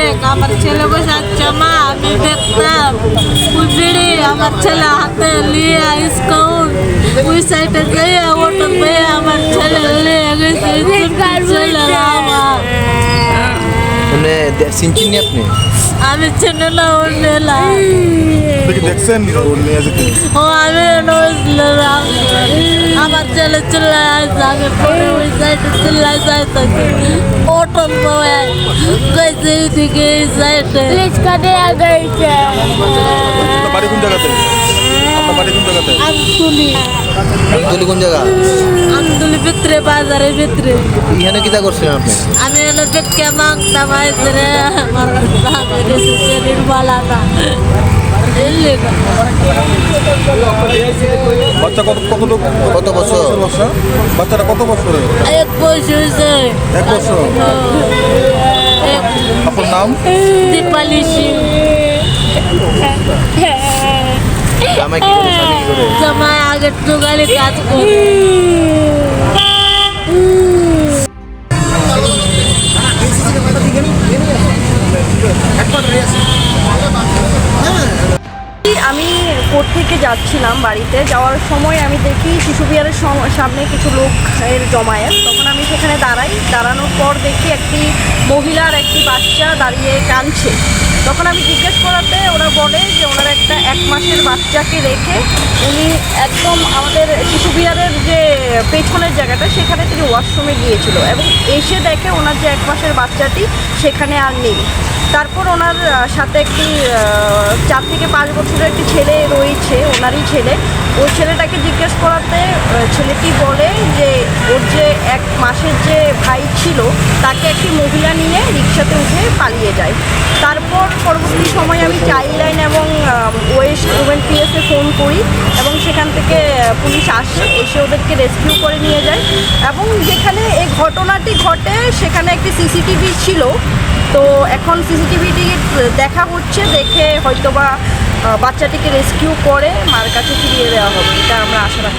দেখ আমার ছেলে বসে আছে মা আমি দেখতাম ওই বিড়ি আমার ছেলে হাতে নিয়ে স্কাউট ওই সাইডে যেয়ে ওটা পেয়ে আমার ছেলে নিয়ে গেছে ছেলে আমার মানে দে- চিনছেন নি আপনি আমি চিনি না ও নেলা আপনি কি দেখছেন ও নিয়ে যেতে ও আমি নজলাম আমার ছেলে চিল্লায় আছে আমি পরে ওই সাইডে চিল্লায় যাইতেছি বয় গেছে এইদিকে এই সাইডে রিক্সা দিয়ে আপনার বাড়ি কোন জায়গাতে আপনার বাড়ি কোন জায়গাতে আমতুলি তুলি কোন জায়গা? আমতুলি ভিতরে বাজারের ভিতরে। এখানে কিতা করছিলেন আপনি? আমি এনে দেখে মাংতাম আইসরে আমার দামের এসেছে নির্মলাটা বাচ্চা কত কত কত বছর? বাচ্চা বাচ্চাটা কত বছরের এক বছর এক বছর? আপনার নাম? দীপালি সিং। জামাই আগের দোকানে কাজ করে থেকে যাচ্ছিলাম বাড়িতে। যাওয়ার সময় আমি দেখি শিশু বিহারের সামনে কিছু লোক এর জমায়েত। তখন আমি সেখানে দাঁড়াই। দাঁড়ানোর পর দেখি একটি মহিলার একটি বাচ্চা দাঁড়িয়ে কাঁদছে। তখন আমি জিজ্ঞেস করাতে ওরা বলে যে ওনার একটা এক মাসের বাচ্চাকে রেখে উনি একদম আমাদের শিশু বিহারের যে পেছনের জায়গাটা, সেখানে তিনি ওয়াশরুমে গিয়েছিল এবং এসে দেখে ওনার যে এক মাসের বাচ্চাটি, সেখানে আর নেই। তারপর ওনার সাথে একটি চার থেকে পাঁচ বছরের একটি ছেলে রয়েছে, ওনারই ছেলে। ওই ছেলেটাকে জিজ্ঞেস করাতে ছেলেটি বলে যে, ওর যে এক মাসের যে ভাই ছিল, তাকে একটি মহিলা নিয়ে রিক্সাতে উঠে পালিয়ে যায়। তারপর পরবর্তী সময় আমি চাইল্ড লাইন এবং ওয়েস্ট উমেন পিএসে ফোন করি এবং সেখান থেকে পুলিশ আসে, এসে ওদেরকে রেস্কিউ করে নিয়ে যায়। এবং যেখানে এই ঘটনাটি ঘটে, সেখানে একটি সিসিটিভি ছিল। তো এখন সিসিটিভিটি দেখা হচ্ছে, দেখে হয়তোবা বাচ্চাটিকে রেস্কিউ করে মার কাছে ফিরিয়ে দেওয়া হবে এটা আমরা আশা রাখি।